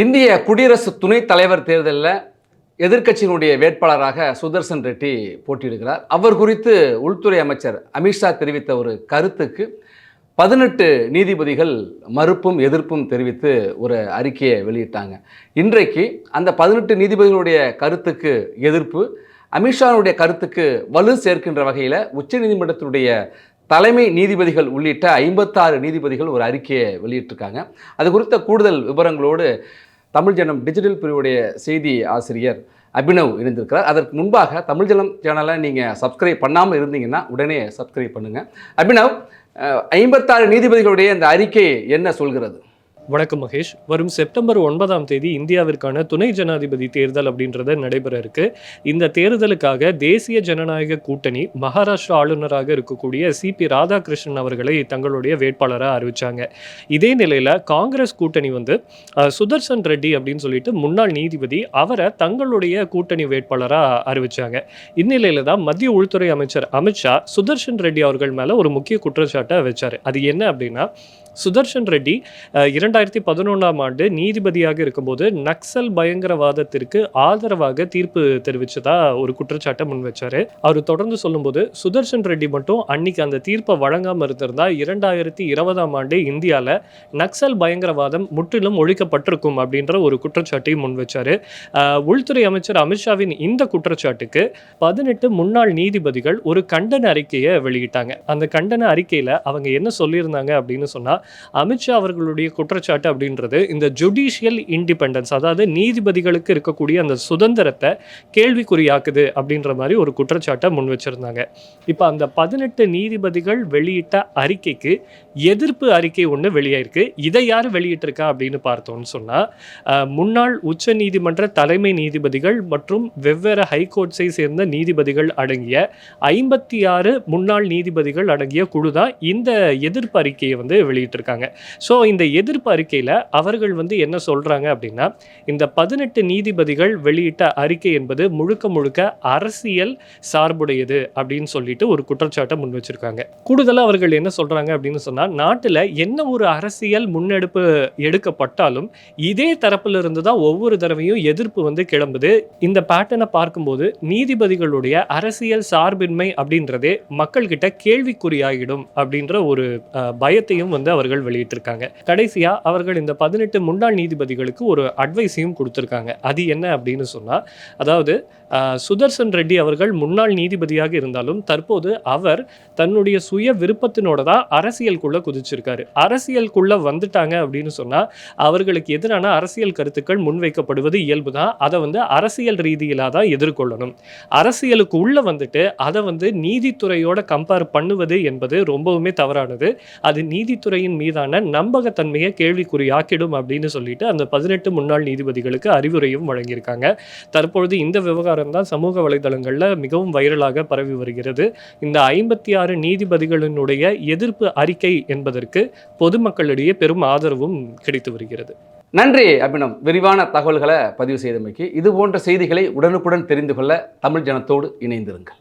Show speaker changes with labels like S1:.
S1: இந்திய குடியரசு துணைத் தலைவர் தேர்தலில் எதிர்க்கட்சியினுடைய வேட்பாளராக சுதர்சன் ரெட்டி போட்டியிடுகிறார். அவர் குறித்து உள்துறை அமைச்சர் அமித்ஷா தெரிவித்த ஒரு கருத்துக்கு பதினெட்டு நீதிபதிகள் மறுப்பும் எதிர்ப்பும் தெரிவித்து ஒரு அறிக்கையை வெளியிட்டாங்க. இன்றைக்கு அந்த பதினெட்டு நீதிபதிகளுடைய கருத்துக்கு எதிர்ப்பு அமித்ஷாவுடைய கருத்துக்கு வலு சேர்க்கின்ற வகையில் உச்சநீதிமன்றத்தினுடைய தலைமை நீதிபதிகள் உள்ளிட்ட ஐம்பத்தாறு நீதிபதிகள் ஒரு அறிக்கையை வெளியிட்டிருக்காங்க. அது குறித்த கூடுதல் விவரங்களோடு தமிழ் ஜனம் டிஜிட்டல் பிரிவுடைய செய்தி ஆசிரியர் அபினவ் இணைந்திருக்கிறார். அதற்கு முன்பாக தமிழ் ஜனம் சேனலை நீங்கள் சப்ஸ்கிரைப் பண்ணாமல் இருந்தீங்கன்னா உடனே சப்ஸ்கிரைப் பண்ணுங்கள் அபினவ் ஐம்பத்தாறு நீதிபதிகளுடைய இந்த அறிக்கை என்ன சொல்கிறது?
S2: வணக்கம் மகேஷ். வரும் செப்டம்பர் ஒன்பதாம் தேதி இந்தியாவிற்கான துணை ஜனாதிபதி தேர்தல் அப்படின்றது நடைபெற இருக்கு. இந்த தேர்தலுக்காக தேசிய ஜனநாயக கூட்டணி மகாராஷ்டிரா ஆளுநராக இருக்கக்கூடிய சிபி ராதாகிருஷ்ணன் அவர்களை தங்களுடைய வேட்பாளராக அறிவிச்சாங்க. இதே நிலையில் காங்கிரஸ் கூட்டணி வந்து சுதர்சன் ரெட்டி அப்படின்னு சொல்லிட்டு முன்னாள் நீதிபதி அவரை தங்களுடைய கூட்டணி வேட்பாளராக அறிவிச்சாங்க. இந்நிலையில தான் மத்திய உள்துறை அமைச்சர் அமித்ஷா சுதர்ஷன் ரெட்டி அவர்கள் மேலே ஒரு முக்கிய குற்றச்சாட்டை வச்சார். அது என்ன அப்படின்னா சுதர்ஷன் ரெட்டி இரண்டு இரண்டாயிரத்தி பதினொன்றாம் ஆண்டு நீதிபதியாக இருக்கும்போது நக்சல் பயங்கரவாதத்திற்கு ஆதரவாக தீர்ப்பு தெரிவிச்சதா ஒரு குற்றச்சாட்டை முன் வச்சாரு. அவர் தொடர்ந்து சொல்லும்போது சுதர்ஷன் ரெட்டி மட்டும் அன்னைக்கு அந்த தீர்ப்பை வழங்காம இருந்திருந்தா இரண்டாயிரத்தி இருபதாம் ஆண்டு இந்தியாவில் நக்சல் பயங்கரவாதம் முற்றிலும் ஒழிக்கப்பட்டிருக்கும் அப்படின்ற ஒரு குற்றச்சாட்டையும் முன் வச்சாரு. உள்துறை அமைச்சர் அமித்ஷாவின் இந்த குற்றச்சாட்டுக்கு பதினெட்டு முன்னாள் நீதிபதிகள் ஒரு கண்டன அறிக்கையை வெளியிட்டாங்க. அந்த கண்டன அறிக்கையில் அவங்க என்ன சொல்லியிருந்தாங்க அப்படின்னு சொன்னா அமித்ஷா அவர்களுடைய குற்றச்சாட்டு அப்படின்றது இந்த ஜுடிஷியல் இண்டிபெண்டன்ஸ் அதாவது நீதிபதிகளுக்கு இருக்கக்கூடிய அந்த சுதந்திரத்தை கேள்விக்குறியாக்குது அப்படின்ற மாதிரி ஒரு குற்றச்சாட்டை முன் வச்சுருந்தாங்க. இப்போ அந்த பதினெட்டு நீதிபதிகள் வெளியிட்ட அறிக்கைக்கு எதிர்ப்பு அறிக்கை ஒன்று வெளியாயிருக்கு. இதை யார் வெளியிட்டிருக்கா அப்படின்னு பார்த்தோம்னு சொன்னால் முன்னாள் உச்ச நீதிமன்ற தலைமை நீதிபதிகள் மற்றும் வெவ்வேறு ஹைகோர்ட்ஸை சேர்ந்த நீதிபதிகள் அடங்கிய ஐம்பத்தி ஆறு முன்னாள் நீதிபதிகள் அடங்கிய குழு தான் இந்த எதிர்ப்பு அறிக்கையை வந்து வெளியிட்டிருக்காங்க. ஸோ இந்த எதிர்ப்பு அறிக்கையில் அவர்கள் வந்து என்ன சொல்கிறாங்க அப்படின்னா இந்த பதினெட்டு நீதிபதிகள் வெளியிட்ட அறிக்கை என்பது முழுக்க முழுக்க அரசியல் சார்புடையது அப்படின்னு சொல்லிட்டு ஒரு குற்றச்சாட்டை முன் வச்சிருக்காங்க. கூடுதலாக அவர்கள் என்ன சொல்கிறாங்க அப்படின்னு சொன்னால் நாட்டில் என்ன ஒரு அரசியல் முன்னெடுப்பு எடுக்கப்பட்டாலும் இதே தரப்புல இருந்து தான் ஒவ்வொரு தடவையும் எதிர்ப்பு வந்து கிளம்புது. இந்த பேட்டர்னை பார்க்கும்போது நீதிபதிகளுடைய அரசியல் சார்பின்மை அப்படின்றதே மக்கள்கிட்ட கேள்விக்குறியாகிடும் அப்படின்ற ஒரு பயத்தையும் வந்து அவர்கள் வெளியிட்டிருக்காங்க. கடைசியாக அவர்கள் இந்த பதினெட்டு முன்னாள் நீதிபதிகளுக்கு ஒரு அட்வைஸையும் கொடுத்துருக்காங்க. அது என்ன அப்படின்னு சொன்னால் அதாவது சுதர்சன் ரெட்டி அவர்கள் முன்னாள் நீதிபதியாக இருந்தாலும் தற்போது அவர் தன்னுடைய சுய விருப்பத்தினோட தான் அரசியலுக்குள்ளே குதிச்சிருக்காரு. அரசியலுக்குள்ளே வந்துட்டாங்க அப்படின்னு சொன்னால் அவர்களுக்கு எதிரான அரசியல் கருத்துக்கள் முன்வைக்கப்படுவது இயல்பு தான். அதை வந்து அரசியல் ரீதியிலாக தான் எதிர்கொள்ளணும். அரசியலுக்கு உள்ளே வந்துட்டு அதை வந்து நீதித்துறையோட கம்பேர் பண்ணுவது என்பது ரொம்பவுமே தவறானது. அது நீதித்துறையின் மீதான நம்பகத்தன்மையை கேள்விக்குறியாக்கிடும் அப்படின்னு சொல்லிட்டு அந்த பதினெட்டு முன்னாள் நீதிபதிகளுக்கு அறிவுரையும் வழங்கியிருக்காங்க. தற்பொழுது இந்த விவகாரம் தான் சமூக வலைதளங்களில் மிகவும் வைரலாக பரவி வருகிறது. இந்த ஐம்பத்தி ஆறு நீதிபதிகளினுடைய எதிர்ப்பு அறிக்கை என்பதற்கு பொதுமக்களிடையே பெரும் ஆதரவும் கிடைத்து வருகிறது.
S1: நன்றி அபினம் விரிவான தகவல்களை பதிவு செய்தமைக்கு. இது போன்ற செய்திகளை உடனுக்குடன் தெரிந்து கொள்ள தமிழ் ஜனத்தோடு இணைந்திருங்கள்.